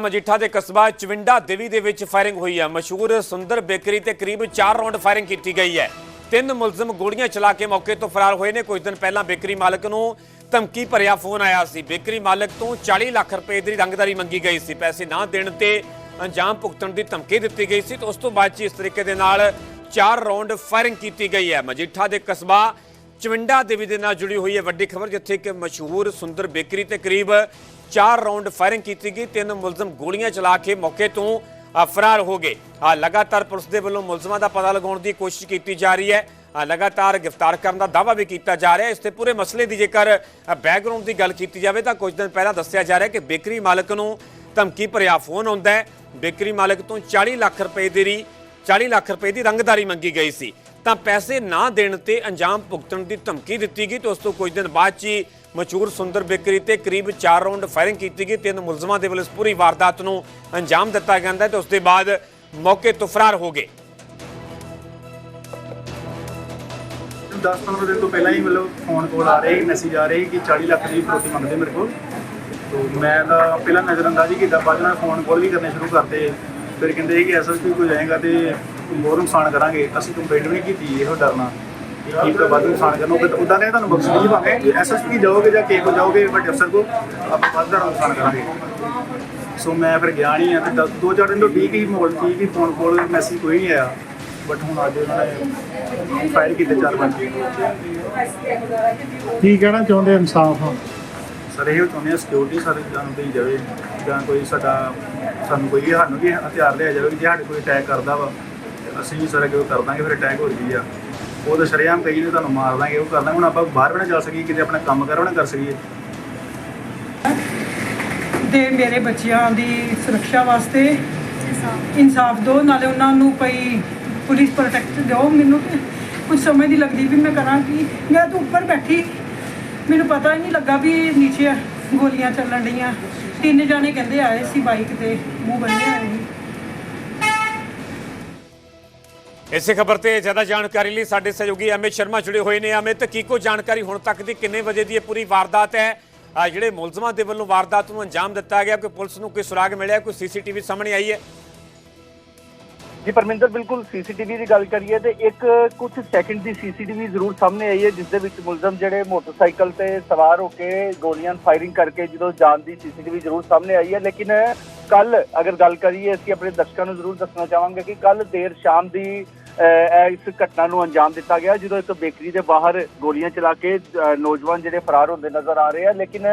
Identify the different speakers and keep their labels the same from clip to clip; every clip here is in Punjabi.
Speaker 1: ਮਜੀਠਾ ਦੇ ਕਸਬਾ ਚਵਿੰਡਾ ਦੇਵੀ ਦੇ ਵਿੱਚ ਫਾਇਰਿੰਗ ਹੋਈ ਹੈ। ਮਸ਼ਹੂਰ ਸੁੰਦਰ ਬੇਕਰੀ ਤੇ ਕਰੀਬ 4 ਰਾਉਂਡ ਫਾਇਰਿੰਗ ਕੀਤੀ ਗਈ ਹੈ। ਤਿੰਨ ਮੁਲਜ਼ਮ ਗੋਲੀਆਂ ਚਲਾ ਕੇ ਮੌਕੇ ਤੋਂ ਫਰਾਰ ਹੋਏ ਨੇ। ਕੁਝ ਦਿਨ ਪਹਿਲਾਂ ਬੇਕਰੀ ਮਾਲਕ ਨੂੰ ਧਮਕੀ ਭਰਿਆ ਫੋਨ ਆਇਆ ਸੀ। ਬੇਕਰੀ ਮਾਲਕ ਤੋਂ 40 ਲੱਖ ਰੁਪਏ ਦੀ ਰੰਗਦਾਰੀ ਮੰਗੀ ਗਈ ਸੀ। ਪੈਸੇ ਨਾ ਦੇਣ ਤੇ ਅੰਜਾਮ ਭੁਗਤਣ ਦੀ ਧਮਕੀ ਦਿੱਤੀ ਗਈ ਸੀ। ਤੇ ਉਸ ਤੋਂ ਬਾਅਦ 'ਚ ਇਸ ਤਰੀਕੇ ਦੇ ਨਾਲ 4 ਰਾਉਂਡ ਫਾਇਰਿੰਗ ਕੀਤੀ ਗਈ ਹੈ। ਮਜੀਠਾ ਦੇ ਕਸਬਾ ਚਵਿੰਡਾ ਦੇਵੀ ਦੇ ਨਾਲ ਜੁੜੀ ਹੋਈ ਹੈ ਵੱਡੀ ਖਬਰ, ਜਿੱਥੇ ਕਿ ਮਸ਼ਹੂਰ ਸੁੰਦਰ ਬੇਕਰੀ ਤੇ ਕਰੀਬ ਚਾਰ ਰਾਉਂਡ ਫਾਇਰਿੰਗ ਕੀਤੀ ਗਈ, ਤਿੰਨ ਮੁਲਜ਼ਮ ਗੋਲੀਆਂ ਚਲਾ ਕੇ ਮੌਕੇ ਤੋਂ ਫਰਾਰ ਹੋ ਗਏ। ਆ ਲਗਾਤਾਰ ਪੁਲਿਸ ਦੇ ਵੱਲੋਂ ਮੁਲਜ਼ਮਾਂ ਦਾ ਪਤਾ ਲਗਾਉਣ ਦੀ ਕੋਸ਼ਿਸ਼ ਕੀਤੀ ਜਾ ਰਹੀ ਹੈ। ਲਗਾਤਾਰ ਗ੍ਰਿਫਤਾਰ ਕਰਨ ਦਾ ਦਾਅਵਾ ਵੀ ਕੀਤਾ ਜਾ ਰਿਹਾ ਹੈ। ਇਸ ਤੇ ਪੂਰੇ ਮਸਲੇ ਦੀ ਜੇਕਰ ਬੈਕਗ੍ਰਾਉਂਡ ਦੀ ਗੱਲ ਕੀਤੀ ਜਾਵੇ ਤਾਂ ਕੁਝ ਦਿਨ ਪਹਿਲਾਂ ਦੱਸਿਆ ਜਾ ਰਿਹਾ ਕਿ ਬੇਕਰੀ ਮਾਲਕ ਨੂੰ ਧਮਕੀ ਭਰਿਆ ਫੋਨ ਆਉਂਦਾ ਹੈ। ਬੇਕਰੀ ਮਾਲਕ ਤੋਂ 40 ਲੱਖ ਰੁਪਏ ਦੀ ਰੀ 40 ਲੱਖ ਰੁਪਏ ਦੀ ਰੰਗਦਾਰੀ ਮੰਗੀ ਗਈ ਸੀ। ਤਾਂ ਪੈਸੇ ਨਾ ਦੇਣ ਤੇ ਅੰਜਾਮ ਭੁਗਤਣ ਦੀ ਧਮਕੀ ਦਿੱਤੀ ਗਈ ਤੇ ਉਸ ਤੋਂ ਕੁਝ ਦਿਨ ਬਾਅਦ 'ਚ ਹੀ ਮਸ਼ਹੂਰ ਸੁੰਦਰ ਬੇਕਰੀ ਤੇ ਕਰੀਬ 4 ਰਾਉਂਡ ਫਾਇਰਿੰਗ ਕੀਤੀ ਗਈ। ਤਿੰਨ ਮੁਲਜ਼ਮਾਂ ਦੇ ਵੱਲੋਂ ਪੂਰੀ ਵਾਰਦਾਤ ਨੂੰ ਅੰਜਾਮ ਦਿੱਤਾ ਜਾਂਦਾ ਤੇ ਉਸ ਦੇ ਬਾਅਦ ਮੌਕੇ ਤੋਂ ਫਰਾਰ ਹੋ ਗਏ।
Speaker 2: 10-15 ਦਿਨ ਤੋਂ ਪਹਿਲਾਂ ਹੀ ਮਤਲਬ ਫੋਨ ਕਾਲ ਆ ਰਹੇ ਮੈਸੇਜ ਆ ਰਹੇ ਕਿ 40 ਲੱਖ ਦੀ ਫਰੋਤੀ ਮੰਗਦੇ ਮੇਰੇ ਕੋਲ। ਤੋਂ ਮੈਂ ਤਾਂ ਪਹਿਲਾਂ ਨਜ਼ਰਅੰਦਾਜ਼ੀ ਕੀਤਾ, ਬਾਅਦ ਨਾਲ ਫੋਨ ਕਾਲ ਵੀ ਕਰਨੇ ਸ਼ੁਰੂ ਕਰਤੇ ਫਿਰ ਕਹਿੰਦੇ ਕਿ ਐਸਐਸਪੀ ਕੋਲ ਜਾਏਗਾ ਤੇ ਹੋਰ ਨੁਕਸਾਨ ਕਰਾਂਗੇ। ਅਸੀਂ ਕੰਪਲੇਂਟ ਵੀ ਨਹੀਂ ਕੀਤੀ ਇਹੋ ਡਰਨਾ। ਕਿ ਵੱਧ ਨੁਕਸਾਨ ਕਰਨਾ ਉਹ ਉਦਾਂ ਨੇ ਤੁਹਾਨੂੰ ਬਖਸ਼ ਨਹੀਂ ਪਾਵਾਂਗੇ ਐਸਐਸਪੀ ਜਾਓਗੇ ਜਾਂ ਕੇ ਕੋ ਜਾਓਗੇ ਵੱਡੇ ਅਫਸਰ ਕੋ ਆਪਾਂ ਵੱਧ ਦਾ ਨੁਕਸਾਨ ਕਰਾਂਗੇ। ਸੋ ਮੈਂ ਫਿਰ ਗਿਆ ਨਹੀਂ ਆ ਤੇ ਦਸ- ਦੋ ਚਾਰ ਦਿਨ ਤੋਂ ਠੀਕ ਹੀ ਮਾਹੌਲ ਠੀਕ ਹੀ ਫੋਨ ਕਾਲ ਮੈਸੇਜ ਕੋਈ ਨਹੀਂ ਆਇਆ। ਬਟ ਹੁਣ ਅੱਜ ਉਹਨਾਂ ਨੇ ਫਾਇਰ ਕੀਤੇ ਚਾਰ ਪੰਜ।
Speaker 3: ਕੀ ਕਹਿਣਾ ਚਾਹੁੰਦੇ ਇਨਸਾਫ
Speaker 2: ਸਰ ਇਹ ਚਾਹੁੰਦੇ ਆ ਸਿਕਿਉਰਿਟੀ ਸਾਰੇ ਜਾਣ ਦੇਈ ਜਾਵੇ ਜਾਂ ਕੋਈ ਸਾਡਾ ਸਾਨੂੰ ਕੋਈ ਸਾਨੂੰ ਵੀ ਹਥਿਆਰ ਲਿਆ ਜਾਵੇ ਕਿ ਜੇ ਸਾਡੇ ਕੋਈ ਅਟੈਕ ਕਰਦਾ ਵਾ ਤੇ ਅਸੀਂ ਵੀ ਸਾਰੇ ਕਿਉਂ ਕਰ ਦਾਂਗੇ ਫਿਰ ਅਟੈਕ ਹੋ ਰਹੀ ਆ। ਉਹ ਤਾਂ ਸ਼ਰੇਆਮ ਕਹੀ ਨੇ ਤੁਹਾਨੂੰ ਮਾਰ ਦਾਂਗੇ, ਉਹ ਕਰ ਦਾਂਗੇ। ਹੁਣ ਆਪਾਂ ਬਾਹਰ ਵੀ ਨਾ ਜਾ ਸਕੀਏ, ਕਿਤੇ ਆਪਣਾ ਕੰਮ ਕਰ ਵੀ ਨਾ ਕਰ ਸਕੀਏ।
Speaker 4: ਤੇ ਮੇਰੇ ਬੱਚਿਆਂ ਦੀ ਸੁਰੱਖਿਆ ਵਾਸਤੇ ਇਨਸਾਫ ਦਿਓ, ਨਾਲੇ ਉਹਨਾਂ ਨੂੰ ਕੋਈ ਪੁਲਿਸ ਪ੍ਰੋਟੈਕਟ ਦਿਓ। ਮੈਨੂੰ ਕੁਝ ਸਮਝ ਨਹੀਂ ਲੱਗਦੀ ਵੀ ਮੈਂ ਕਰਾਂ ਕੀ। ਮੈਂ ਤਾਂ ਉੱਪਰ ਬੈਠੀ। ਮੈਨੂੰ ਪਤਾ ਹੀ ਨਹੀਂ ਲੱਗਾ ਵੀ ਨੀਚੇ ਗੋਲੀਆਂ ਚੱਲਣ ਡੀਆਂ ਤਿੰਨ ਜਾਣੇ ਕਹਿੰਦੇ ਆਏ ਸੀ ਬਾਈਕ ਤੇ, ਮੂੰਹ ਬੰਨੇ ਆਏ ਸੀ।
Speaker 1: ਇਸੇ ਖਬਰ ਤੇ ਜ਼ਿਆਦਾ ਜਾਣਕਾਰੀ ਲਈ ਸਾਡੇ ਸਹਿਯੋਗੀ ਅਮਿਤ ਸ਼ਰਮਾ ਜੁੜੇ ਹੋਏ ਨੇ। ਅਮਿਤ ਕੀ ਕੋ ਜਾਣਕਾਰੀ ਹੁਣ ਤੱਕ ਦੀ ਕਿੰਨੇ ਵਜੇ ਦੀ ਇਹ ਪੂਰੀ ਵਾਰਦਾਤ ਹੈ? ਜਿਹੜੇ ਮੁਲਜ਼ਮਾਂ ਦੇ ਵੱਲੋਂ ਵਾਰਦਾਤ ਨੂੰ ਅੰਜਾਮ ਦਿੱਤਾ ਗਿਆ ਕਿ ਪੁਲਿਸ ਨੂੰ ਕੋਈ ਸੁਰਾਗ ਮਿਲਿਆ, ਕੋਈ ਸੀਸੀਟੀਵੀ ਸਾਹਮਣੇ ਆਈ ਹੈ?
Speaker 5: ਜੀ ਪਰਮਿੰਦਰ, ਬਿਲਕੁਲ ਸੀਸੀਟੀਵੀ ਦੀ ਗੱਲ ਕਰੀਏ ਤੇ ਇੱਕ ਕੁਝ ਸੈਕਿੰਡ ਦੀ ਸੀਸੀਟੀਵੀ ਜ਼ਰੂਰ ਸਾਹਮਣੇ ਆਈ ਹੈ, ਜਿਸ ਦੇ ਵਿੱਚ ਮੁਲਜ਼ਮ ਜਿਹੜੇ ਮੋਟਰਸਾਈਕਲ ਤੇ ਸਵਾਰ ਹੋ ਕੇ ਗੋਲੀਆਂ ਫਾਇਰਿੰਗ ਕਰਕੇ ਜਦੋਂ ਜਾਣ ਦੀ ਸੀਸੀਟੀਵੀ ਜ਼ਰੂਰ ਸਾਹਮਣੇ ਆਈ ਹੈ। ਲੇਕਿਨ ਕੱਲ ਅਗਰ ਗੱਲ ਕਰੀਏ, ਅਸੀਂ ਆਪਣੇ ਦਰਸ਼ਕਾਂ ਨੂੰ ਜ਼ਰੂਰ ਦੱਸਣਾ ਚਾਹਾਂਗੇ ਕਿ ਕੱਲ ਦੇਰ ਸ਼ਾਮ ਦੀ ਇਸ ਘਟਨਾ ਨੂੰ ਅੰਜਾਮ ਦਿੱਤਾ ਗਿਆ ਜਦੋਂ ਇੱਕ ਬੇਕਰੀ ਦੇ ਬਾਹਰ ਗੋਲੀਆਂ ਚਲਾ ਕੇ ਅਹ, ਨੌਜਵਾਨ ਜਿਹੜੇ ਫਰਾਰ ਹੁੰਦੇ ਨਜ਼ਰ ਆ ਰਹੇ ਆ। ਲੇਕਿਨ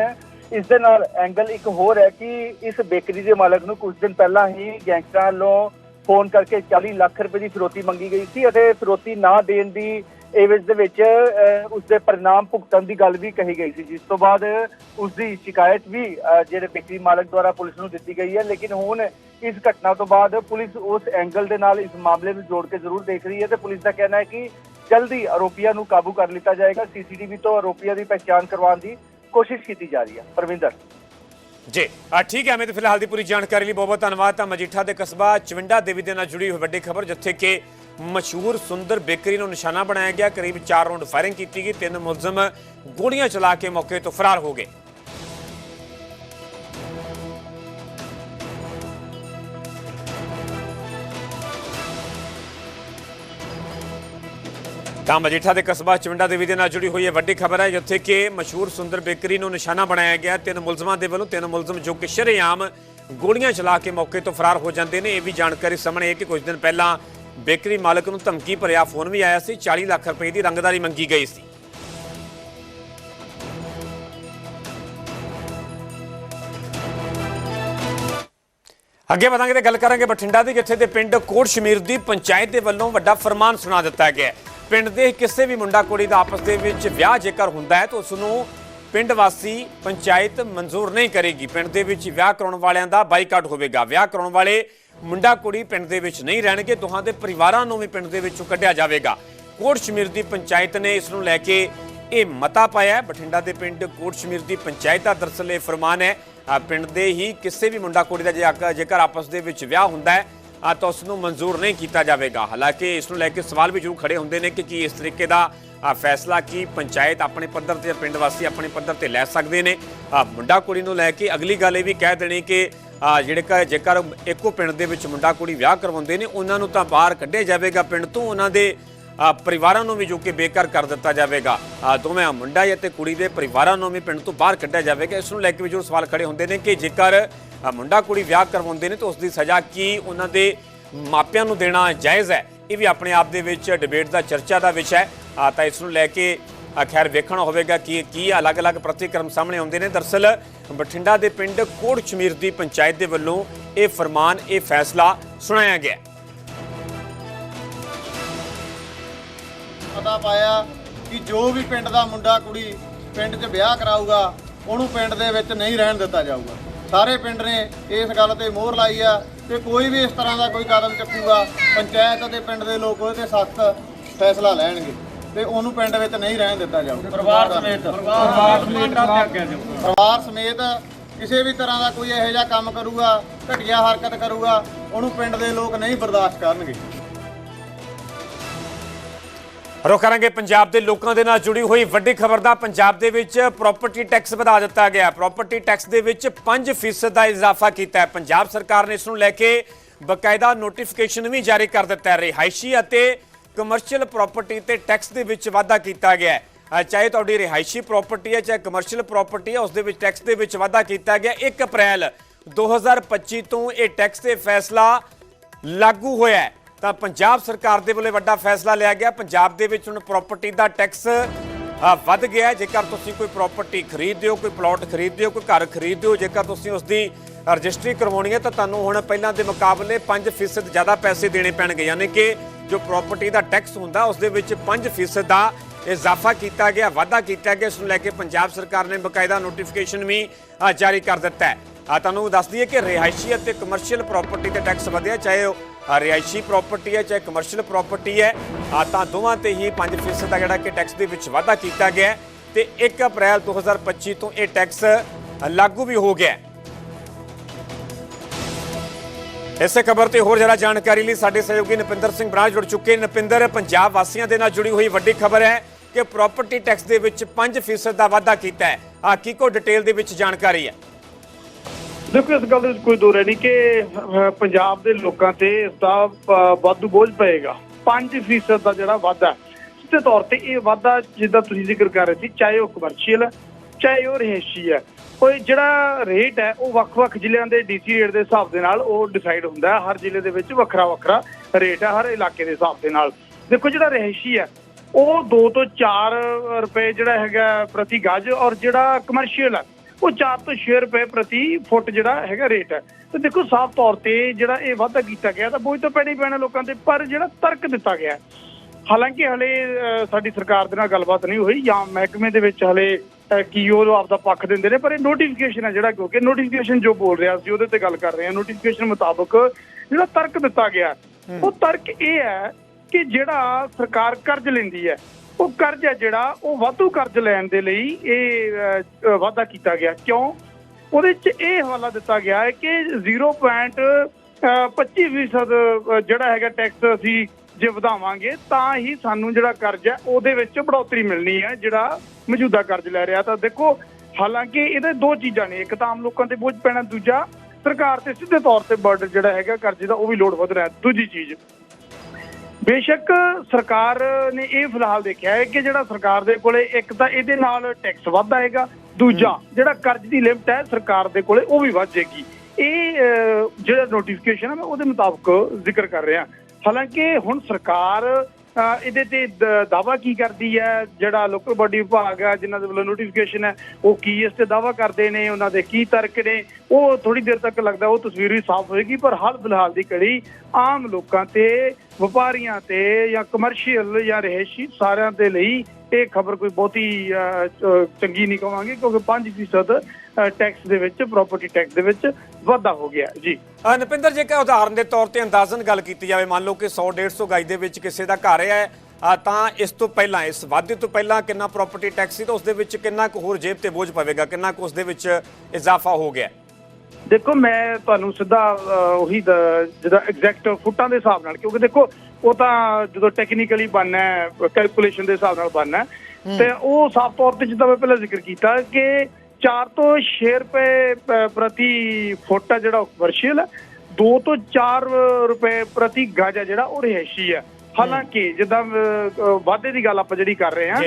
Speaker 5: ਇਸ ਦੇ ਨਾਲ ਐਂਗਲ ਇੱਕ ਹੋਰ ਹੈ ਕਿ ਇਸ ਬੇਕਰੀ ਦੇ ਮਾਲਕ ਨੂੰ ਕੁਝ ਦਿਨ ਪਹਿਲਾਂ ਹੀ ਗੈਂਗਸਟਰਾਂ ਵੱਲੋਂ ਫੋਨ ਕਰਕੇ 40 ਲੱਖ ਰੁਪਏ ਦੀ ਫਿਰੌਤੀ ਮੰਗੀ ਗਈ ਸੀ ਅਤੇ ਫਿਰੌਤੀ ਨਾ ਦੇਣ ਦੀ ਏਵਜ ਦੇ ਵਿੱਚ ਉਸ ਦੇ ਪਰਿਣਾਮ ਭੁਗਤਣ ਦੀ ਗੱਲ ਵੀ ਕਹੀ ਗਈ ਸੀ। ਜਿਸ ਤੋਂ ਬਾਅਦ ਉਸ ਦੀ ਸ਼ਿਕਾਇਤ ਵੀ ਜਿਹੜੇ ਬੇਕਰੀ ਮਾਲਕ ਦੁਆਰਾ ਪੁਲਿਸ ਨੂੰ ਦਿੱਤੀ ਗਈ ਹੈ। ਲੇਕਿਨ ਹੁਣ ਇਸ ਘਟਨਾ ਤੋਂ ਬਾਅਦ ਪੁਲਿਸ ਉਸ ਐਂਗਲ ਦੇ ਨਾਲ ਇਸ ਮਾਮਲੇ ਨੂੰ ਜੋੜ ਕੇ ਜ਼ਰੂਰ ਦੇਖ ਰਹੀ ਹੈ ਤੇ ਪੁਲਿਸ ਦਾ ਕਹਿਣਾ ਹੈ ਕਿ ਜਲਦੀ ਆਰੋਪੀਆਂ ਨੂੰ ਕਾਬੂ ਕਰ ਲਿੱਤਾ ਜਾਏਗਾ। ਸੀਸੀਟੀਵੀ ਤੋਂ ਆਰੋਪੀਆਂ ਦੀ ਪਛਾਣ ਕਰਵਾਉਣ ਦੀ ਕੋਸ਼ਿਸ਼ ਕੀਤੀ ਜਾ ਰਹੀ ਹੈ। ਪਰਵਿੰਦਰ।
Speaker 1: ਜੀ ਆ ਠੀਕ ਹੈ ਅਮਿਤ ਫਿਲਹਾਲ ਦੀ ਪੂਰੀ ਜਾਣਕਾਰੀ ਲਈ ਬਹੁਤ ਬਹੁਤ ਧੰਨਵਾਦ। ਤਾਂ ਮਜੀਠਾ ਦੇ ਕਸਬਾ ਚਵਿੰਡਾ ਦੇਵੀ ਦੇ ਨਾਲ ਜੁੜੀ ਹੋਈ ਵੱਡੀ ਖਬਰ, ਜਿੱਥੇ ਕਿ ਮਸ਼ਹੂਰ ਸੁੰਦਰ ਬੇਕਰੀ ਨੂੰ ਨਿਸ਼ਾਨਾ ਬਣਾਇਆ ਗਿਆ। ਕਰੀਬ 4 ਰਾਉਂਡ ਫਾਇਰਿੰਗ ਕੀਤੀ ਗਈ। ਤਿੰਨ ਮੁਲਜ਼ਮ ਗੋਲੀਆਂ ਚਲਾ ਕੇ ਮੌਕੇ ਤੋਂ ਫਰਾਰ ਹੋ ਗਏ। ਤਾਂ ਮਜੀਠਾ ਦੇ ਕਸਬਾ ਚਵਿੰਡਾ ਦੇਵੀ ਦੇ ਨਾਲ ਜੁੜੀ ਹੋਈ ਹੈ ਵੱਡੀ ਖਬਰ ਹੈ, ਜਿੱਥੇ ਕਿ ਮਸ਼ਹੂਰ ਸੁੰਦਰ ਬੇਕਰੀ ਨੂੰ ਨਿਸ਼ਾਨਾ ਬਣਾਇਆ ਗਿਆ। ਤਿੰਨ ਮੁਲਜ਼ਮਾਂ ਦੇ ਵੱਲੋਂ ਤਿੰਨ ਮੁਲਜ਼ਮ ਜੋ ਕਿ ਸ਼ਰੇਆਮ ਗੋਲੀਆਂ ਚਲਾ ਕੇ ਮੌਕੇ ਤੋਂ ਫਰਾਰ ਹੋ ਜਾਂਦੇ ਨੇ, ਇਹ ਵੀ ਜਾਣਕਾਰੀ ਸਾਹਮਣੇ ਹੈ ਕਿ ਕੁਝ ਦਿਨ ਪਹਿਲਾਂ ਬੇਕਰੀ ਮਾਲਕ ਨੂੰ ਧਮਕੀ ਭਰਿਆ ਫੋਨ ਵੀ ਆਇਆ ਸੀ 40 ਲੱਖ ਰੁਪਏ ਦੀ ਰੰਗਦਾਰੀ ਮੰਗੀ ਗਈ ਸੀ। ਅੱਗੇ ਵਧਾਂਗੇ ਤੇ ਗੱਲ ਕਰਾਂਗੇ ਬਠਿੰਡਾ ਦੀ, ਜਿੱਥੇ ਦੇ ਪਿੰਡ ਕੋਟ ਸ਼ਮੀਰ ਦੀ ਪੰਚਾਇਤ ਦੇ ਵੱਲੋਂ ਵੱਡਾ ਫਰਮਾਨ ਸੁਣਾ ਦਿੱਤਾ ਗਿਆ ਪਿੰਡ ਦੇ ਕਿਸੇ ਵੀ ਮੁੰਡਾ ਕੁੜੀ ਦਾ ਆਪਸ ਦੇ ਵਿੱਚ ਵਿਆਹ ਜੇਕਰ ਹੁੰਦਾ ਹੈ, ਤਾਂ ਉਸ ਨੂੰ ਪਿੰਡ ਵਾਸੀ ਪੰਚਾਇਤ ਮਨਜ਼ੂਰ ਨਹੀਂ ਕਰੇਗੀ। ਪਿੰਡ ਦੇ ਵਿੱਚ ਵਿਆਹ ਕਰਾਉਣ ਵਾਲਿਆਂ ਦਾ ਬਾਈਕਾਟ ਹੋਵੇਗਾ। ਵਿਆਹ ਕਰਾਉਣ ਵਾਲੇ ਮੁੰਡਾ ਕੁੜੀ ਪਿੰਡ ਦੇ ਵਿੱਚ ਨਹੀਂ ਰਹਿਣਗੇ। ਦੋਹਾਂ ਦੇ ਪਰਿਵਾਰਾਂ ਨੂੰ ਵੀ ਪਿੰਡ ਦੇ ਵਿੱਚੋਂ ਕੱਢਿਆ ਜਾਵੇਗਾ। ਕੋਟ ਸ਼ਮੀਰ ਦੀ ਪੰਚਾਇਤ ਨੇ ਇਸ ਨੂੰ ਲੈ ਕੇ ਇਹ ਮਤਾ ਪਾਇਆ ਹੈ। ਬਠਿੰਡਾ ਦੇ ਪਿੰਡ ਕੋਟ ਸ਼ਮੀਰ ਦੀ ਪੰਚਾਇਤ ਦਾ ਦਰਅਸਲ ਇਹ ਫਰਮਾਨ ਹੈ। ਪਿੰਡ ਦੇ ਹੀ ਕਿਸੇ ਵੀ ਮੁੰਡਾ ਕੁੜੀ ਦਾ ਜੇ ਜੇਕਰ ਆਪਸ ਦੇ ਵਿੱਚ ਵਿਆਹ ਹੁੰਦਾ ਹੈ ਤਾਂ ਉਸ ਨੂੰ ਮਨਜ਼ੂਰ ਨਹੀਂ ਕੀਤਾ ਜਾਵੇਗਾ। ਹਾਲਾਂਕਿ ਇਸ ਨੂੰ ਲੈ ਕੇ ਸਵਾਲ ਵੀ ਜ਼ਰੂਰ ਖੜੇ ਹੁੰਦੇ ਨੇ ਕਿ ਕੀ ਇਸ ਤਰੀਕੇ ਦਾ ਫੈਸਲਾ ਕੀ ਪੰਚਾਇਤ ਆਪਣੇ ਪੱਧਰ ਤੇ ਪਿੰਡ ਵਾਸੀ ਆਪਣੇ ਪੱਧਰ ਤੇ ਲੈ ਸਕਦੇ ਨੇ? ਮੁੰਡਾ ਕੁੜੀ ਨੂੰ ਲੈ ਕੇ ਅਗਲੀ ਗੱਲ ਇਹ ਵੀ ਕਹਿ ਦੇਣੀ ਕਿ ਜਿਹੜੇ ਕਾ ਜੇਕਰ ਇੱਕੋ ਪਿੰਡ ਦੇ ਵਿੱਚ ਮੁੰਡਾ ਕੁੜੀ ਵਿਆਹ ਕਰਵਾਉਂਦੇ ਨੇ, ਉਹਨਾਂ ਨੂੰ ਤਾਂ ਬਾਹਰ ਕੱਢਿਆ ਜਾਵੇਗਾ ਪਿੰਡ ਤੋਂ, ਉਹਨਾਂ ਦੇ ਪਰਿਵਾਰਾਂ ਨੂੰ ਵੀ ਜੋ ਕਿ ਬੇਕਾਰ ਕਰ ਦਿੱਤਾ ਜਾਵੇਗਾ। ਦੋਵੇਂ ਆ ਮੁੰਡਾ ਅਤੇ ਕੁੜੀ ਦੇ ਪਰਿਵਾਰਾਂ ਨੂੰ ਵੀ ਪਿੰਡ ਤੋਂ ਬਾਹਰ ਕੱਢਿਆ ਜਾਵੇਗਾ। ਇਸ ਨੂੰ ਲੈ ਕੇ ਵੀ ਜੋ ਸਵਾਲ ਖੜੇ ਹੁੰਦੇ ਨੇ ਕਿ ਜੇਕਰ ਮੁੰਡਾ ਕੁੜੀ ਵਿਆਹ ਕਰਵਾਉਂਦੇ ਨੇ ਤਾਂ ਉਸ ਦੀ ਸਜ਼ਾ ਕੀ ਉਹਨਾਂ ਦੇ ਮਾਪਿਆਂ ਨੂੰ ਦੇਣਾ ਜਾਇਜ਼ ਹੈ? ਇਹ ਵੀ ਆਪਣੇ ਆਪ ਦੇ ਵਿੱਚ ਡਿਬੇਟ ਦਾ ਚਰਚਾ ਦਾ ਵਿਸ਼ਾ ਹੈ। ਤਾਂ ਇਸ ਨੂੰ ਲੈ ਕੇ ਖੈਰ ਵੇਖਣਾ ਹੋਵੇਗਾ ਕਿ ਕੀ ਅਲੱਗ-ਅਲੱਗ ਪ੍ਰਤੀਕਰਮ ਸਾਹਮਣੇ ਆਉਂਦੇ ਨੇ। ਦਰਸਲ, ਬਠਿੰਡਾ ਦੇ ਪਿੰਡ ਕੋੜ ਚਮੀਰ ਦੀ ਪੰਚਾਇਤ ਦੇ ਵੱਲੋਂ ਇਹ ਫਰਮਾਨ, ਇਹ ਫੈਸਲਾ ਸੁਣਾਇਆ ਗਿਆ।
Speaker 3: ਪਤਾ ਪਾਇਆ ਕਿ ਜੋ ਵੀ ਪਿੰਡ ਦਾ ਮੁੰਡਾ ਕੁੜੀ ਪਿੰਡ 'ਚ ਵਿਆਹ ਕਰਾਊਗਾ, ਉਹਨੂੰ ਪਿੰਡ ਦੇ ਵਿੱਚ ਨਹੀਂ ਰਹਿਣ ਦਿੱਤਾ ਜਾਊਗਾ। ਸਾਰੇ ਪਿੰਡ ਨੇ ਇਸ ਗੱਲ ਤੇ ਮੋਹਰ ਲਾਈ ਆ ਕਿ ਕੋਈ ਵੀ ਇਸ ਤਰ੍ਹਾਂ ਦਾ ਕੋਈ ਕਦਮ ਚੱਕੂਗਾ, ਪੰਚਾਇਤ ਅਤੇ ਪਿੰਡ ਦੇ ਲੋਕ ਉਹਦੇ ਸਖਤ ਫੈਸਲਾ ਲੈਣਗੇ। ਤੇ ਉਹਨੂੰ ਪਿੰਡ ਵਿੱਚ ਨਹੀਂ ਰਹਿਣ ਦਿੱਤਾ ਜਾਊਗਾ ਪਰਿਵਾਰ ਸਮੇਤ। ਪਰਿਵਾਰ ਸਮੇਤ ਪਰਿਵਾਰ ਸਮੇਤ ਕਿਸੇ ਵੀ ਤਰ੍ਹਾਂ ਦਾ ਕੋਈ ਇਹੋ ਜਿਹਾ ਕੰਮ ਕਰੂਗਾ ਘਟੀਆ ਹਰਕਤ ਕਰੂਗਾ ਉਹਨੂੰ ਪਿੰਡ ਦੇ ਲੋਕ ਨਹੀਂ ਬਰਦਾਸ਼ਤ ਕਰਨਗੇ।
Speaker 1: ਰੁਕ ਕਰਾਂਗੇ ਪੰਜਾਬ ਦੇ ਲੋਕਾਂ ਦੇ ਨਾਲ ਜੁੜੀ ਹੋਈ ਵੱਡੀ ਖਬਰ ਦਾ। ਪੰਜਾਬ ਦੇ ਵਿੱਚ ਪ੍ਰਾਪਰਟੀ ਟੈਕਸ ਵਧਾ ਦਿੱਤਾ ਗਿਆ। ਪ੍ਰਾਪਰਟੀ ਟੈਕਸ ਦੇ ਵਿੱਚ 5% ਦਾ ਇਜ਼ਾਫਾ ਕੀਤਾ ਹੈ। ਪੰਜਾਬ ਸਰਕਾਰ ਨੇ ਇਸ ਨੂੰ ਲੈ ਕੇ ਬਕਾਇਦਾ ਨੋਟੀਫਿਕੇਸ਼ਨ ਵੀ ਜਾਰੀ ਕਰ ਦਿੱਤਾ ਹੈ। ਰਿਹਾਇਸ਼ੀ ਅਤੇ ਕਮਰਸ਼ੀਅਲ ਪ੍ਰਾਪਰਟੀ ਤੇ ਟੈਕਸ ਦੇ ਵਿੱਚ ਵਾਧਾ ਕੀਤਾ ਗਿਆ ਹੈ। ਚਾਹੇ ਤੁਹਾਡੀ ਰਿਹਾਇਸ਼ੀ ਪ੍ਰਾਪਰਟੀ ਹੈ, ਚਾਹੇ ਕਮਰਸ਼ੀਅਲ ਪ੍ਰਾਪਰਟੀ ਹੈ, ਉਸ ਦੇ ਵਿੱਚ ਟੈਕਸ ਦੇ ਵਿੱਚ ਵਾਧਾ ਕੀਤਾ ਗਿਆ। 1 ਅਪ੍ਰੈਲ 2025 ਤੋਂ ਇਹ ਟੈਕਸ ਤੇ ਫੈਸਲਾ ਲਾਗੂ ਹੋਇਆ ਹੈ। ਤਾਂ ਪੰਜਾਬ ਸਰਕਾਰ ਦੇ ਵੱਲੋਂ ਵੱਡਾ ਫੈਸਲਾ ਲਿਆ ਗਿਆ। ਪੰਜਾਬ ਦੇ ਵਿੱਚ ਹੁਣ ਪ੍ਰਾਪਰਟੀ ਦਾ ਟੈਕਸ ਵੱਧ ਗਿਆ ਜੇਕਰ ਤੁਸੀਂ ਕੋਈ ਪ੍ਰਾਪਰਟੀ ਖਰੀਦਦੇ ਹੋ ਕੋਈ ਪਲਾਟ ਖਰੀਦਦੇ ਹੋ ਕੋਈ ਘਰ ਖਰੀਦਦੇ ਹੋ ਜੇਕਰ ਤੁਸੀਂ ਉਸ ਦੀ ਰਜਿਸਟਰੀ ਕਰਵਾਉਣੀ ਹੈ, ਤਾਂ ਤੁਹਾਨੂੰ ਹੁਣ ਪਹਿਲਾਂ ਦੇ ਮੁਕਾਬਲੇ 5% ਜ਼ਿਆਦਾ ਪੈਸੇ ਦੇਣੇ ਪੈਣਗੇ। ਯਾਨੀ ਕਿ ਜੋ ਪ੍ਰਾਪਰਟੀ ਦਾ ਟੈਕਸ ਹੁੰਦਾ, ਉਸ ਦੇ ਵਿੱਚ 5% ਦਾ ਇਜ਼ਾਫਾ ਕੀਤਾ ਗਿਆ, ਵਾਧਾ ਕੀਤਾ ਗਿਆ, ਇਸ ਨੂੰ ਲੈ ਕੇ ਪੰਜਾਬ ਸਰਕਾਰ ਨੇ ਬਕਾਇਦਾ ਨੋਟੀਫਿਕੇਸ਼ਨ ਵੀ ਜਾਰੀ ਕਰ ਦਿੱਤਾ ਹੈ। ਆ ਤੁਹਾਨੂੰ ਦੱਸ ਦਈਏ ਕਿ ਰਿਹਾਇਸ਼ੀ ਅਤੇ ਕਮਰਸ਼ੀਅਲ ਪ੍ਰਾਪਰਟੀ ਤੇ ਟੈਕਸ ਵਧਿਆ, ਚਾਹੇ ਉਹ ਰਿਹਾਇਸ਼ੀ ਪ੍ਰਾਪਰਟੀ ਹੈ, ਚਾਹੇ ਕਮਰਸ਼ੀਅਲ ਪ੍ਰਾਪਰਟੀ ਹੈ ਆ ਤਾਂ ਦੋਵਾਂ ਤੇ ਹੀ 5% ਦਾ ਜਿਹੜਾ ਕਿ ਟੈਕਸ ਦੇ ਵਿੱਚ ਵਾਧਾ ਕੀਤਾ ਗਿਆ ਹੈ ਤੇ 1 ਅਪ੍ਰੈਲ 2025 ਤੋਂ ਇਹ ਟੈਕਸ ਲਾਗੂ ਵੀ ਹੋ ਗਿਆ ਇਸੇ ਖਬਰ ਤੇ ਹੋਰ ਜਰਾ ਜਾਣਕਾਰੀ ਲਈ ਸਾਡੇ ਸਹਿਯੋਗੀ ਨਪਿੰਦਰ ਸਿੰਘ ਬਰਾਜ ਜੁੜ ਚੁੱਕੇ ਨਪਿੰਦਰ, ਪੰਜਾਬ ਵਾਸੀਆਂ ਦੇ ਨਾਲ ਜੁੜੀ ਹੋਈ ਵੱਡੀ ਖਬਰ ਹੈ ਕਿ ਪ੍ਰਾਪਰਟੀ ਟੈਕਸ ਦੇ ਵਿੱਚ 5% ਦਾ ਵਾਧਾ ਕੀਤਾ ਹੈ। ਆ ਕੀ ਕੋ ਡਿਟੇਲ ਦੇ ਵਿੱਚ ਜਾਣਕਾਰੀ ਹੈ?
Speaker 6: ਦੇਖੋ, ਇਸ ਗੱਲ ਦੇ ਵਿੱਚ ਕੋਈ ਦੋ ਰਹਿ ਨਹੀਂ ਕਿ ਪੰਜਾਬ ਦੇ ਲੋਕਾਂ ਤੇ ਇਸ ਦਾ ਵਾਧੂ ਬੋਝ ਪਏਗਾ। 5% ਦਾ ਜਿਹੜਾ ਵਾਧਾ ਸਿੱਧੇ ਤੌਰ ਤੇ ਇਹ ਵਾਧਾ ਜਿੱਦਾਂ ਤੁਸੀਂ ਜ਼ਿਕਰ ਕਰ ਰਹੇ ਸੀ, ਚਾਹੇ ਉਹ ਕਮਰਸ਼ੀਅਲ ਹੈ, ਚਾਹੇ ਉਹ ਰਹਿਸ਼ੀ ਹੈ। ਉਹ ਜਿਹੜਾ ਰੇਟ ਹੈ, ਉਹ ਵੱਖ-ਵੱਖ ਜ਼ਿਲ੍ਹਿਆਂ ਦੇ ਡੀਸੀ ਰੇਟ ਦੇ ਹਿਸਾਬ ਦੇ ਨਾਲ ਉਹ ਡਿਸਾਈਡ ਹੁੰਦਾ ਹੈ। ਹਰ ਜ਼ਿਲ੍ਹੇ ਦੇ ਵਿੱਚ ਵੱਖਰਾ-ਵੱਖਰਾ ਰੇਟ ਹੈ, ਹਰ ਇਲਾਕੇ ਦੇ ਹਿਸਾਬ ਦੇ ਨਾਲ। ਦੇਖੋ ਜਿਹੜਾ ਰਹਿਸ਼ੀ ਹੈ, ਉਹ 2 ਤੋਂ 4 ਰੁਪਏ ਜਿਹੜਾ ਹੈਗਾ ਪ੍ਰਤੀ ਗਜ ਔਰ ਜਿਹੜਾ ਕਮਰਸ਼ੀਅਲ ਹੈ, ਉਹ 4 ਤੋਂ 6 ਰੁਪਏ ਪ੍ਰਤੀ ਫੁੱਟ ਜਿਹੜਾ ਹੈਗਾ ਰੇਟ ਹੈ। ਤੇ ਦੇਖੋ ਸਾਫ਼ ਤੌਰ ਤੇ ਜਿਹੜਾ ਇਹ ਵਾਧਾ ਕੀਤਾ ਗਿਆ, ਤਾਂ ਬੋਝ ਤਾਂ ਪੈਣੀ ਪੈਣਾ ਲੋਕਾਂ ਤੇ, ਪਰ ਜਿਹੜਾ ਤਰਕ ਦਿੱਤਾ ਗਿਆ ਹਾਲਾਂਕਿ ਹਲੇ ਸਾਡੀ ਸਰਕਾਰ ਦੇ ਨਾਲ ਗੱਲਬਾਤ ਨਹੀਂ ਹੋਈ, ਜਾਂ ਮਹਿਕਮੇ ਦੇ ਵਿੱਚ ਹਲੇ ਕੀ ਉਹ ਆਪਦਾ ਪੱਖ ਦਿੰਦੇ ਨੇ ਪਰ ਇਹ ਨੋਟੀਫਿਕੇਸ਼ਨ ਹੈ ਜਿਹੜਾ ਕਿਉਂਕਿ ਨੋਟੀਫਿਕੇਸ਼ਨ ਜੋ ਬੋਲ ਰਿਹਾ ਸੀ ਉਹਦੇ ਤੇ ਗੱਲ ਕਰ ਰਹੇ ਹਾਂ। ਨੋਟੀਫਿਕੇਸ਼ਨ ਮੁਤਾਬਕ ਜਿਹੜਾ ਤਰਕ ਦਿੱਤਾ ਗਿਆ ਉਹ ਤਰਕ ਇਹ ਹੈ ਕਿ ਜਿਹੜਾ ਸਰਕਾਰ ਕਰਜ਼ ਲੈਂਦੀ ਹੈ ਉਹ ਕਰਜ਼ ਹੈ ਜਿਹੜਾ ਉਹ ਵਾਧੂ ਕਰਜ਼ ਲੈਣ ਦੇ ਲਈ ਇਹ ਵਾਧਾ ਕੀਤਾ ਗਿਆ। ਕਿਉਂ? ਉਹਦੇ 'ਚ ਇਹ ਹਵਾਲਾ ਦਿੱਤਾ ਗਿਆ ਹੈ ਕਿ 0.25% ਜਿਹੜਾ ਹੈਗਾ ਟੈਕਸ ਅਸੀਂ ਜੇ ਵਧਾਵਾਂਗੇ ਤਾਂ ਹੀ ਸਾਨੂੰ ਜਿਹੜਾ ਕਰਜ਼ ਹੈ ਉਹਦੇ ਵਿੱਚ ਬੜੋਤਰੀ ਮਿਲਣੀ ਹੈ ਜਿਹੜਾ ਮੌਜੂਦਾ ਕਰਜ਼ ਲੈ ਰਿਹਾ। ਤਾਂ ਦੇਖੋ ਹਾਲਾਂਕਿ ਇਹਦੇ ਦੋ ਚੀਜ਼ਾਂ ਨੇ ਇੱਕ ਤਾਂ ਆਮ ਲੋਕਾਂ ਤੇ ਬੋਝ ਪੈਣਾ ਦੂਜਾ ਸਰਕਾਰ ਤੇ ਸਿੱਧੇ ਤੌਰ ਤੇ ਬਰਡਨ ਜਿਹੜਾ ਹੈਗਾ ਕਰਜ਼ੇ ਦਾ ਉਹ ਵੀ ਲੋਡ ਵਧ ਰਿਹਾ ਦੂਜੀ ਚੀਜ਼ ਬੇਸ਼ੱਕ ਸਰਕਾਰ ਨੇ ਇਹ ਫਿਲਹਾਲ ਦੇਖਿਆ ਹੈ ਕਿ ਜਿਹੜਾ ਸਰਕਾਰ ਦੇ ਕੋਲੇ ਇੱਕ ਤਾਂ ਇਹਦੇ ਨਾਲ ਟੈਕਸ ਵੱਧ ਆਏਗਾ ਦੂਜਾ ਜਿਹੜਾ ਕਰਜ਼ ਦੀ ਲਿਮਟ ਹੈ ਸਰਕਾਰ ਦੇ ਕੋਲੇ ਉਹ ਵੀ ਵੱਧ ਜਾਏਗੀ। ਇਹ ਜਿਹੜਾ ਨੋਟੀਫਿਕੇਸ਼ਨ ਹੈ ਮੈਂ ਉਹਦੇ ਮੁਤਾਬਕ ਜ਼ਿਕਰ ਕਰ ਰਿਹਾ। ਹਾਲਾਂਕਿ ਹੁਣ ਸਰਕਾਰ ਇਹਦੇ ਤੇ ਦ- ਦਾਅਵਾ ਕੀ ਕਰਦੀ ਹੈ? ਜਿਹੜਾ ਲੋਕਲ ਬਾਡੀ ਵਿਭਾਗ ਹੈ, ਜਿਨ੍ਹਾਂ ਦੇ ਵੱਲੋਂ ਨੋਟੀਫਿਕੇਸ਼ਨ ਹੈ, ਉਹ ਕੀ ਇਸ ਤੇ ਦਾਅਵਾ ਕਰਦੇ ਨੇ? ਉਹਨਾਂ ਦੇ ਕੀ ਤਰਕ ਨੇ? ਉਹ ਥੋੜੀ ਦੇਰ ਤੱਕ ਲੱਗਦਾ ਉਹ ਤਸਵੀਰ ਵੀ ਸਾਫ਼ ਹੋਏਗੀ, ਪਰ ਹਾਲ ਫਿਲਹਾਲ ਦੀ ਘੜੀ ਆਮ ਲੋਕਾਂ ਤੇ, ਵਪਾਰੀਆਂ ਤੇ ਜਾਂ ਕਮਰਸ਼ੀਅਲ ਜਾਂ ਰਹਿਸ਼ੀ ਸਾਰਿਆਂ ਦੇ ਲਈ ਇਹ ਖਬਰ ਕੋਈ ਬਹੁਤੀ ਚੰਗੀ ਨਹੀਂ ਕਵਾਂਗੇ, ਕਿਉਂਕਿ 5% ਟੈਕਸ ਦੇ ਵਿੱਚ ਪ੍ਰਾਪਰਟੀ ਟੈਕਸ ਦੇ ਵਿੱਚ ਵਾਧਾ ਹੋ ਗਿਆ, ਜੀ।
Speaker 1: ਨਪਿੰਦਰ ਨੁਪਿੰਦਰ ਜੇ ਕਿ ਉਦਾਹਰਨ ਦੇ ਤੌਰ ਤੇ ਅੰਦਾਜ਼ਨ ਗੱਲ ਕੀਤੀ ਜਾਵੇ, ਮੰਨ ਲਓ ਕਿ 100 150 ਗਾਈ ਦੇ ਵਿੱਚ ਕਿਸੇ ਦਾ ਘਰ ਹੈ ਤਾਂ ਇਸ ਤੋਂ ਪਹਿਲਾਂ, ਇਸ ਵਾਧੇ ਤੋਂ ਪਹਿਲਾਂ ਕਿੰਨਾ ਪ੍ਰਾਪਰਟੀ ਟੈਕਸ ਸੀ ਤਾਂ ਉਸ ਦੇ ਵਿੱਚ ਕਿੰਨਾ ਕੁ ਹੋਰ ਜੇਬ ਤੇ ਬੋਝ ਪਵੇਗਾ, ਕਿੰਨਾ ਕੁ ਉਸ ਦੇ ਵਿੱਚ ਇਜ਼ਾਫਾ ਹੋ ਗਿਆ।
Speaker 6: ਦੇਖੋ ਮੈਂ ਤੁਹਾਨੂੰ ਸਿੱਧਾ ਉਹੀ ਜਿਹਦਾ ਐਗਜ਼ੈਕਟ ਫੁੱਟਾਂ ਦੇ ਹਿਸਾਬ ਨਾਲ ਕਿਉਂਕਿ ਦੇਖੋ ਉਹ ਤਾਂ ਜਦੋਂ ਟੈਕਨੀਕਲੀ ਬਣਨਾ ਹੈ ਕੈਲਕੂਲੇਸ਼ਨ ਦੇ ਹਿਸਾਬ ਨਾਲ ਬਣਨਾ ਹੈ, ਤੇ ਉਹ ਸਾਫ਼ ਤੌਰ ਤੇ ਜਿੱਦਾਂ ਮੈਂ ਪਹਿਲਾਂ ਜ਼ਿਕਰ ਕੀਤਾ ਕਿ 4 ਤੋਂ 6 ਰੁਪਏ ਪ੍ਰਤੀ ਫੁੱਟ ਆ ਜਿਹੜਾ ਕਮਰਸ਼ੀਅਲ ਹੈ 2 ਤੋਂ 4 ਰੁਪਏ ਪ੍ਰਤੀ ਗਜ ਆ ਜਿਹੜਾ ਉਹ ਰਿਹਾਇਸ਼ੀ ਹੈ। ਹਾਲਾਂਕਿ ਜਿੱਦਾਂ ਵਾਧੇ ਦੀ ਗੱਲ ਆਪਾਂ ਜਿਹੜੀ ਕਰ ਰਹੇ ਹਾਂ।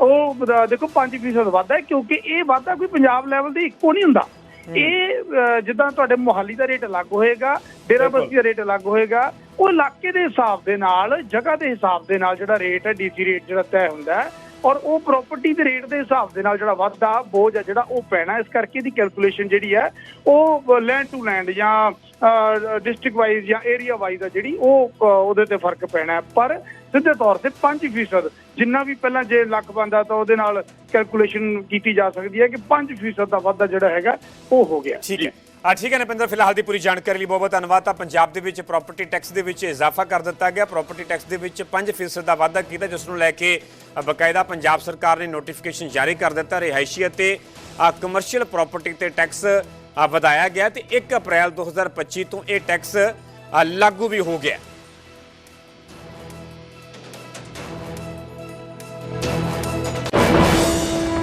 Speaker 6: ਉਹ ਦੇਖੋ 5% ਵਾਧਾ ਹੈ ਕਿਉਂਕਿ ਇਹ ਵਾਧਾ ਕੋਈ ਪੰਜਾਬ ਲੈਵਲ ਤੇ ਇੱਕੋ ਨਹੀਂ ਹੁੰਦਾ। ਇਹ ਜਿੱਦਾਂ ਤੁਹਾਡੇ ਮੁਹਾਲੀ ਦਾ ਰੇਟ ਅਲੱਗ ਹੋਏਗਾ ਡੇਰਾ। ਬਸਤੀ ਦਾ ਰੇਟ ਅਲੱਗ ਹੋਏਗਾ ਉਹ ਇਲਾਕੇ ਦੇ ਹਿਸਾਬ ਦੇ ਨਾਲ ਜਗ੍ਹਾ ਦੇ ਹਿਸਾਬ ਦੇ ਨਾਲ ਜਿਹੜਾ ਰੇਟ ਹੈ ਡੀਸੀ ਰੇਟ ਜਿਹੜਾ ਤੈਅ ਹੁੰਦਾ ਹੈ ਔਰ ਉਹ ਪ੍ਰਾਪਰਟੀ ਦੇ ਰੇਟ ਦੇ ਹਿਸਾਬ ਦੇ ਨਾਲ ਜਿਹੜਾ ਵਾਧਾ ਬੋਝ ਹੈ ਜਿਹੜਾ ਉਹ ਪੈਣਾ ਇਸ ਕਰਕੇ ਇਹਦੀ ਕੈਲਕੂਲੇਸ਼ਨ ਜਿਹੜੀ ਹੈ ਉਹ ਲੈਂਡ ਟੂ ਲੈਂਡ ਜਾਂ ਡਿਸਟ੍ਰਿਕਟ ਵਾਈਜ਼ ਜਾਂ ਏਰੀਆ ਵਾਈਜ਼ ਆ ਜਿਹੜੀ ਉਹ ਉਹਦੇ ਤੇ ਫ਼ਰਕ ਪੈਣਾ। ਪਰ ਸਿੱਧੇ ਤੌਰ ਤੇ 5% ਜਿੰਨਾ ਵੀ ਪਹਿਲਾਂ ਜੇ ਲੱਖ ਬੰਦਾ ਤਾਂ ਉਹਦੇ ਨਾਲ ਕੈਲਕੂਲੇਸ਼ਨ ਕੀਤੀ ਜਾ ਸਕਦੀ ਹੈ ਕਿ 5% ਦਾ ਵਾਧਾ ਜਿਹੜਾ ਹੈਗਾ ਉਹ ਹੋ ਗਿਆ।
Speaker 1: ਠੀਕ ਹੈ। ਆ ਠੀਕ ਹੈ ਨਪਿੰਦਰ, ਫਿਲਹਾਲ ਦੀ ਪੂਰੀ ਜਾਣਕਾਰੀ ਲਈ ਬਹੁਤ ਬਹੁਤ ਧੰਨਵਾਦ। ਤਾਂ ਪੰਜਾਬ ਦੇ ਵਿੱਚ ਪ੍ਰਾਪਰਟੀ ਟੈਕਸ ਦੇ ਵਿੱਚ ਇਜ਼ਾਫਾ ਕਰ ਦਿੱਤਾ ਗਿਆ। ਪ੍ਰਾਪਰਟੀ ਟੈਕਸ ਦੇ ਵਿੱਚ 5% ਦਾ ਵਾਧਾ ਕੀਤਾ, ਜਿਸ ਨੂੰ ਲੈ ਕੇ ਬਕਾਇਦਾ ਪੰਜਾਬ ਸਰਕਾਰ ਨੇ ਨੋਟੀਫਿਕੇਸ਼ਨ ਜਾਰੀ ਕਰ ਦਿੱਤਾ। ਰਿਹਾਇਸ਼ੀ ਅਤੇ ਕਮਰਸ਼ੀਅਲ ਪ੍ਰਾਪਰਟੀ ਤੇ ਟੈਕਸ ਵਧਾਇਆ ਗਿਆ ਤੇ 1 ਅਪ੍ਰੈਲ 2025 ਤੋਂ ਇਹ ਟੈਕਸ ਲਾਗੂ ਵੀ ਹੋ ਗਿਆ।